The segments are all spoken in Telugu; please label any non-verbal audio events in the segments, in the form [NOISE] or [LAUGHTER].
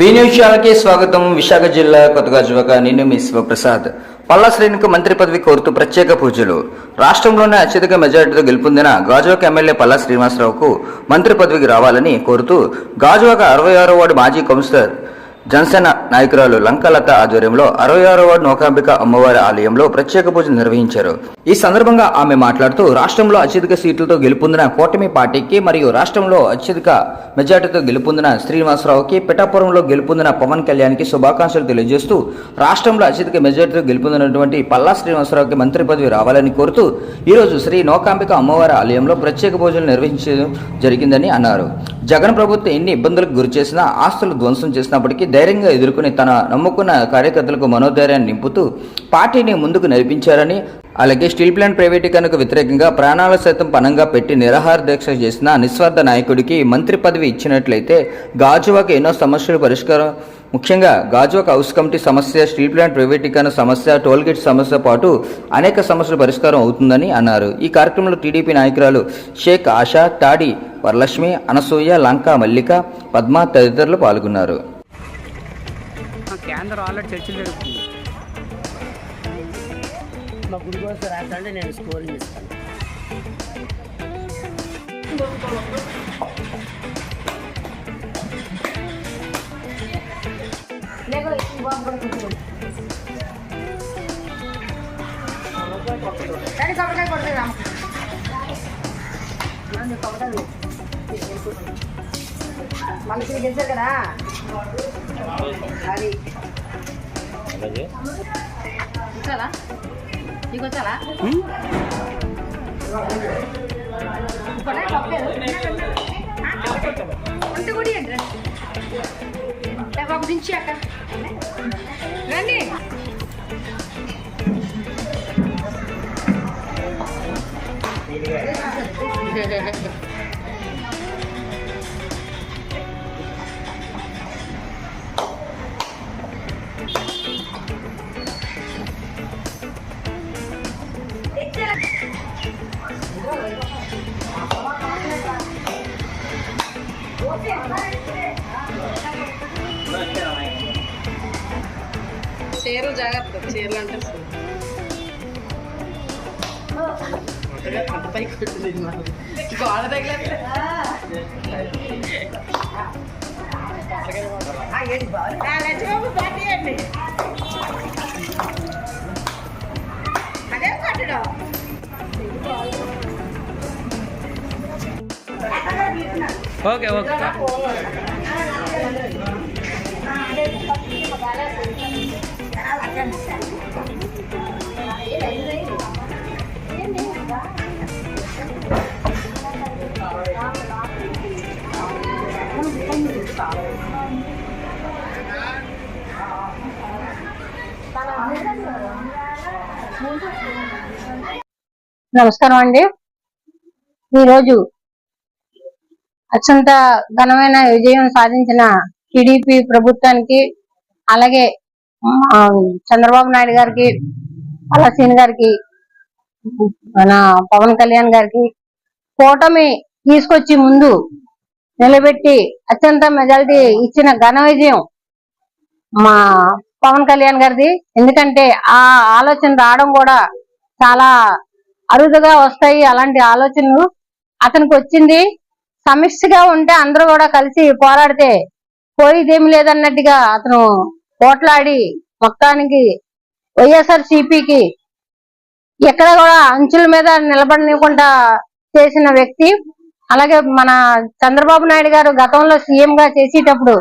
బీ న్యూస్ ఛానల్కి స్వాగతం. విశాఖ జిల్లా కొత్తగాజువక నేను మీ శివప్రసాద్. పల్లా శ్రేణికి మంత్రి పదవి కోరుతూ ప్రత్యేక పూజలు. రాష్ట్రంలోనే అత్యధిక మెజారిటీతో గెలుపొందిన గాజువాక ఎమ్మెల్యే పల్లా శ్రీనివాసరావుకు మంత్రి పదవికి రావాలని కోరుతూ గాజువాక అరవై ఆరో వార్డు మాజీ కౌన్సిలర్ జనసేన నాయకురాలు లంకలత ఆధ్వర్యంలో అరవై ఆరో వార్డు నౌకాంబిక అమ్మవారి ఆలయంలో ప్రత్యేక పూజలు నిర్వహించారు. ఈ సందర్భంగా ఆమె మాట్లాడుతూ రాష్ట్రంలో అత్యధిక సీట్లతో గెలుపొందిన కూటమి పార్టీకి మరియు రాష్ట్రంలో అత్యధిక మెజార్టీతో గెలుపొందిన శ్రీనివాసరావుకి పిఠాపురంలో గెలుపొందిన పవన్ కళ్యాణ్కి శుభాకాంక్షలు తెలియజేస్తూ రాష్ట్రంలో అత్యధిక మెజార్టీతో గెలుపొందినటువంటి పల్లా శ్రీనివాసరావుకి మంత్రి పదవి రావాలని కోరుతూ ఈరోజు శ్రీ నౌకాంబిక అమ్మవారి ఆలయంలో ప్రత్యేక పూజలు నిర్వహించడం జరిగిందని అన్నారు. జగన్ ప్రభుత్వం ఎన్ని ఇబ్బందులకు గురి చేసినా ఆస్తులు ధ్వంసం చేసినప్పటికీ ధైర్యంగా ఎదుర్కొని తన నమ్ముకున్న కార్యకర్తలకు మనోధైర్యాన్ని నింపుతూ పార్టీని ముందుకు నడిపించారని అలాగే స్టీల్ ప్లాంట్ ప్రైవేటీకరణకు వ్యతిరేకంగా ప్రాణాల సైతం పణంగా పెట్టి నిరాహార దీక్ష చేసిన నిస్వార్థ నాయకుడికి మంత్రి పదవి ఇచ్చినట్లయితే గాజువాకు ఎన్నో సమస్యలు పరిష్కారం. ముఖ్యంగా గాజువాక హౌస్ కమిటీ సమస్య స్టీల్ ప్లాంట్ ప్రైవేటీకరణ సమస్య టోల్గేట్ సమస్య పాటు అనేక సమస్యలు పరిష్కారం అవుతుందని అన్నారు. ఈ కార్యక్రమంలో టీడీపీ నాయకురాలు షేక్ ఆశా తాడి వరలక్ష్మి అనసూయ లంక మల్లిక పద్మ తదితరులు పాల్గొన్నారు. మా కేంద్రం ఆల్రెడీ చర్చలు జరుగుతుంది మా గుడి కోసం రాకండి నేను స్కోరింగ్ ఇస్తాను మనిషిని గెలిచారు కదా. అది. వచ్చాలా నీకు వచ్చాలా ఇప్పుడు పప్పలేదు ఉంటే కూడా ఏంటి బాబు దించి అక్క. రండి. [LAUGHS] చీరలు జాగ్రత్త చీరలు అంటే పైకి పెట్టింది గోడ దగ్గర అదే పట్టడం ఓకే ఓకే. నమస్కారం అండి. ఈరోజు అత్యంత ఘనమైన విజయం సాధించిన టీడీపీ ప్రభుత్వానికి అలాగే చంద్రబాబు నాయుడు గారికి అలసీన్ గారికి మన పవన్ కళ్యాణ్ గారికి కూటమి తీసుకొచ్చి ముందు నిలబెట్టి అత్యంత మెజారిటీ ఇచ్చిన ఘన విజయం మా పవన్ కళ్యాణ్ గారిది. ఎందుకంటే ఆ ఆలోచన రావడం కూడా చాలా అరుదుగా వస్తాయి అలాంటి ఆలోచనలు. అతనికి వచ్చింది సమిష్టిగా ఉంటే అందరూ కూడా కలిసి పోరాడితే పోయిదేమి లేదన్నట్టుగా అతను పోట్లాడి మొత్తానికి వైఎస్ఆర్ సిపికి ఎక్కడ కూడా అంచుల మీద నిలబడనివ్వకుండా చేసిన వ్యక్తి. అలాగే మన చంద్రబాబు నాయుడు గారు గతంలో సీఎం గా చేసేటప్పుడు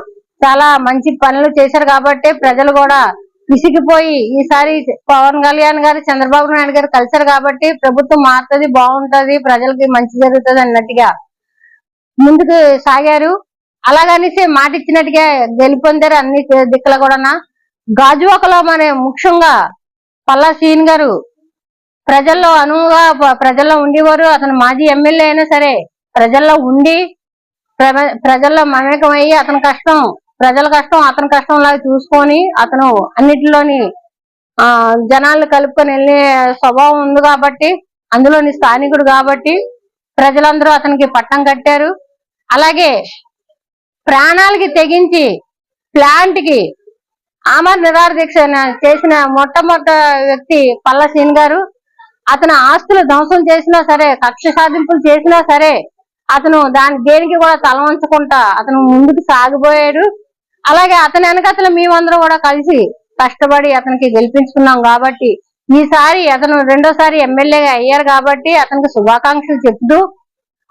చాలా మంచి పనులు చేశారు కాబట్టి ప్రజలు కూడా విసిగిపోయి ఈసారి పవన్ కళ్యాణ్ గారు చంద్రబాబు నాయుడు గారు కలిశారు కాబట్టి ప్రభుత్వం మారుతుంది బాగుంటది ప్రజలకి మంచి జరుగుతుంది అన్నట్టుగా ముందుకు సాగారు. అలాగనేసి మాట ఇచ్చినట్టుగా గెలుపొందారు అన్ని దిక్కుల కూడా గాజువాకలో మన ముఖ్యంగా పల్లా సీన్ గారు ప్రజల్లో అనువుగా ప్రజల్లో ఉండేవారు. అతను మాజీ ఎమ్మెల్యే అయినా సరే ప్రజల్లో ఉండి ప్ర- ప్రజల్లో మమేకమయ్యి అతని కష్టం ప్రజల కష్టం అతని కష్టం లాగా చూసుకొని అతను అన్నిటిలోని ఆ జనాలు కలుపుకొని వెళ్ళే స్వభావం ఉంది కాబట్టి అందులోని స్థానికుడు కాబట్టి ప్రజలందరూ అతనికి పట్టం కట్టారు. అలాగే ప్రాణాలకి తెగించి ప్లాంట్కి ఆమర్ నిరాహార దీక్ష చేసిన మొట్టమొదటి వ్యక్తి పల్ల సీన్ గారు. అతను ఆస్తులు ధ్వంసం చేసినా సరే కక్ష సాధింపులు చేసినా సరే అతను దాని దేనికి కూడా తలవంచకుండా అతను ముందుకు సాగిపోయాడు. అలాగే అతని వెనకతలు మేమందరం కూడా కలిసి కష్టపడి అతనికి గెలిపించుకున్నాం కాబట్టి ఈసారి అతను రెండోసారి ఎమ్మెల్యేగా అయ్యారు కాబట్టి అతనికి శుభాకాంక్షలు చెప్తూ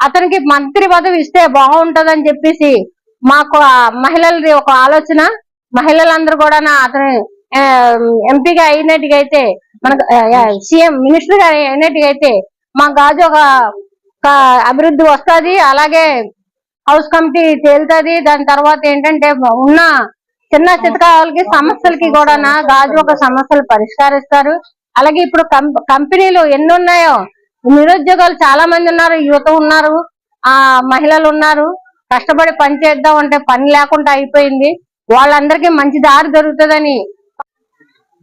అతనికి మంత్రి పదవి ఇస్తే బాగుంటదని చెప్పేసి మాకు మహిళలది ఒక ఆలోచన. మహిళలందరూ కూడా నా అతను ఎంపీగా అయినట్టుగా అయితే మనకు సీఎం మినిస్టర్గా అయినట్టుగా అయితే మా గాజు ఒక అభివృద్ధి వస్తది అలాగే హౌస్ కమిటీ తేలుతుంది. దాని తర్వాత ఏంటంటే ఉన్న చిన్న చితకాలకి సమస్యలకి కూడా నా గాజు ఒక సమస్యలు పరిష్కరిస్తారు. అలాగే ఇప్పుడు కం- కంపెనీలు ఎన్ని ఉన్నాయో నిరుద్యోగాలు చాలా మంది ఉన్నారు యువత ఉన్నారు ఆ మహిళలు ఉన్నారు. కష్టపడి పని చేద్దాం అంటే పని లేకుండా అయిపోయింది. వాళ్ళందరికీ మంచి దారి దొరుకుతుందని.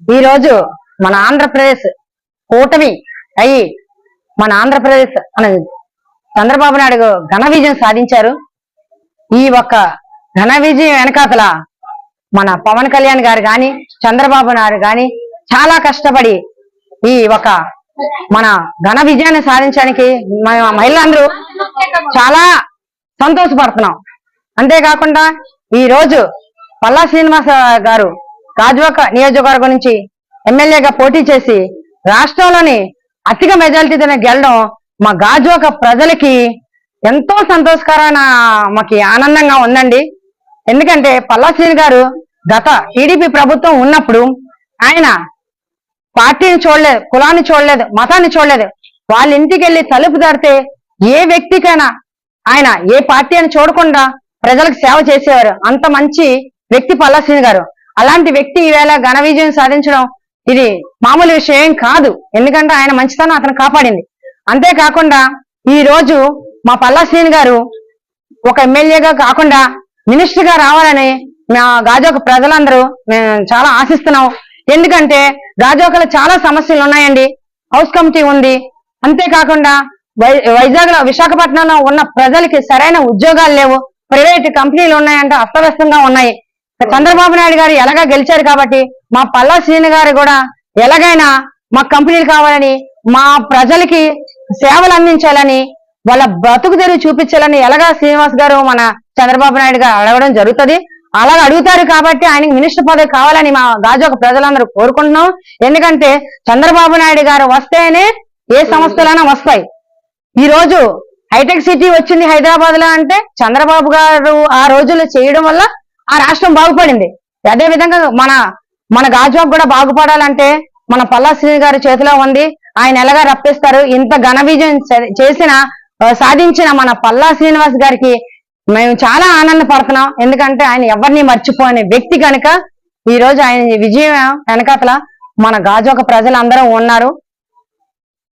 ఈ రోజు మన ఆంధ్రప్రదేశ్ కూటమి అయ్యి మన ఆంధ్రప్రదేశ్ మన చంద్రబాబు నాయుడు ఘన విజయం సాధించారు. ఈ ఒక్క ఘన విజయం వెనకాతల మన పవన్ కళ్యాణ్ గారు గాని చంద్రబాబు నాయుడు గాని చాలా కష్టపడి ఈ ఒక మన ఘన విజయాన్ని సాధించడానికి మన మహిళలందరూ చాలా సంతోషపడుతున్నాం. అంతేకాకుండా ఈ రోజు పల్లా శ్రీనివాస గారు గాజువాక నియోజకవర్గం నుంచి ఎమ్మెల్యేగా పోటీ చేసి రాష్ట్రంలోని అధిక మెజారిటీ గెలడం మా గాజువాక ప్రజలకి ఎంతో సంతోషకరమైన మాకు ఆనందంగా ఉందండి. ఎందుకంటే పల్లాశ్రీని గారు గత టీడీపీ ప్రభుత్వం ఉన్నప్పుడు ఆయన పార్టీని చూడలేదు కులాన్ని చూడలేదు మతాన్ని చూడలేదు. వాళ్ళ ఇంటికి వెళ్ళి తలుపు తడితే ఏ వ్యక్తికైనా ఆయన ఏ పార్టీ అని చూడకుండా ప్రజలకు సేవ చేసేవారు. అంత మంచి వ్యక్తి పల్లాశ్రీని గారు. అలాంటి వ్యక్తి ఈవేళ ఘన విజయం సాధించడం ఇది మామూలు విషయం ఏం కాదు. ఎందుకంటే ఆయన మంచితనం అతను కాపాడింది. అంతేకాకుండా ఈ రోజు మా పల్లాశ్రీని గారు ఒక ఎమ్మెల్యేగా కాకుండా మినిస్టర్గా రావాలని మా గాజోక ప్రజలందరూ మేము చాలా ఆశిస్తున్నాం. ఎందుకంటే గాజోకలో చాలా సమస్యలు ఉన్నాయండి. హౌస్ కమిటీ ఉంది. అంతేకాకుండా వైజాగ్లో విశాఖపట్నంలో ఉన్న ప్రజలకి సరైన ఉద్యోగాలు లేవు. ప్రైవేట్ కంపెనీలు ఉన్నాయంటే అస్తవ్యస్తంగా ఉన్నాయి. చంద్రబాబు నాయుడు గారు ఎలాగా గెలిచారు కాబట్టి మా పల్లా శ్రీని గారు కూడా ఎలాగైనా మా కంపెనీలు కావాలని మా ప్రజలకి సేవలు అందించాలని వాళ్ళ బతుకు తెరువు చూపించాలని ఎలాగా శ్రీనివాస్ గారు మన చంద్రబాబు నాయుడు గారు అడగడం జరుగుతుంది. అలాగ అడుగుతారు కాబట్టి ఆయనకి మినిస్టర్ పదవి కావాలని మా గాజోక ప్రజలందరూ కోరుకుంటున్నాం. ఎందుకంటే చంద్రబాబు నాయుడు గారు వస్తేనే ఏ సంస్థలైనా వస్తాయి. ఈ రోజు హైటెక్ సిటీ వచ్చింది హైదరాబాద్లో అంటే చంద్రబాబు గారు ఆ రోజుల్లో చేయడం వల్ల ఆ రాష్ట్రం బాగుపడింది. అదే విధంగా మన మన గాజువాక్ కూడా బాగుపడాలంటే మన పల్లా శ్రీని గారి చేతిలో ఉంది. ఆయన ఎలాగా రప్పిస్తారు? ఇంత ఘన విజయం చేసిన సాధించిన మన పల్లా శ్రీనివాస్ గారికి మేము చాలా ఆనందపడుతున్నాం. ఎందుకంటే ఆయన ఎవరిని మర్చిపోని వ్యక్తి కనుక ఈ రోజు ఆయన విజయం వెనకాతల మన గాజువాక ప్రజలందరూ ఉన్నారు.